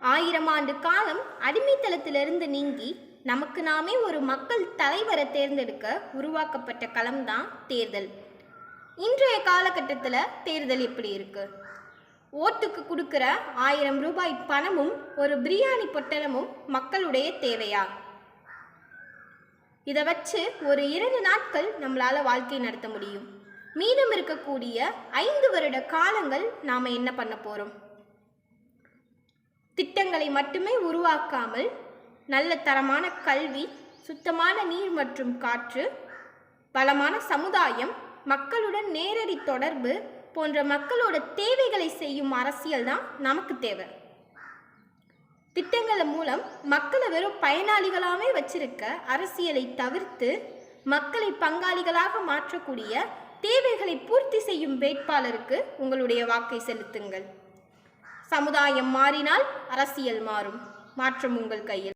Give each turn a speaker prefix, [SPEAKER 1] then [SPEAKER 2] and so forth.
[SPEAKER 1] ஆயிரம் ஆண்டு காலம் அடிமைத்தளத்திலிருந்து நீங்கி நமக்கு நாமே ஒரு மக்கள் தலைவரை தேர்ந்தெடுக்க உருவாக்கப்பட்ட களம்தான் தேர்தல். இன்றைய காலகட்டத்தில் தேர்தல் எப்படி இருக்கு? ஓட்டுக்கு கொடுக்குற ஆயிரம் ரூபாய் பணமும் ஒரு பிரியாணி பொட்டலமும் மக்களுடைய தேவையா? இதை வச்சு ஒரு இரண்டு நாட்கள் நம்மளால் வாழ்க்கை நடத்த முடியும். மீதம் இருக்கக்கூடிய ஐந்து வருட காலங்கள் நாம் என்ன பண்ண போகிறோம் திட்டங்களை மட்டுமே உருவாக்காமல் நல்ல தரமான கல்வி சுத்தமான நீர் மற்றும் காற்று பலமான சமுதாயம் மக்களுடன் நேரடி தொடர்பு போன்ற மக்களோட தேவைகளை செய்யும் அரசியல் தான் நமக்கு தேவை. திட்டங்கள் மூலம் மக்களை வெறும் பயனாளிகளாகவே வச்சிருக்க அரசியலை தவிர்த்து மக்களை பங்காளிகளாக மாற்றக்கூடிய தேவைகளை பூர்த்தி செய்யும் வேட்பாளருக்கு உங்களுடைய வாக்கை செலுத்துங்கள். சமுதாயம் மாறினால் அரசியல் மாறும். மாற்றம் உங்கள் கையில்.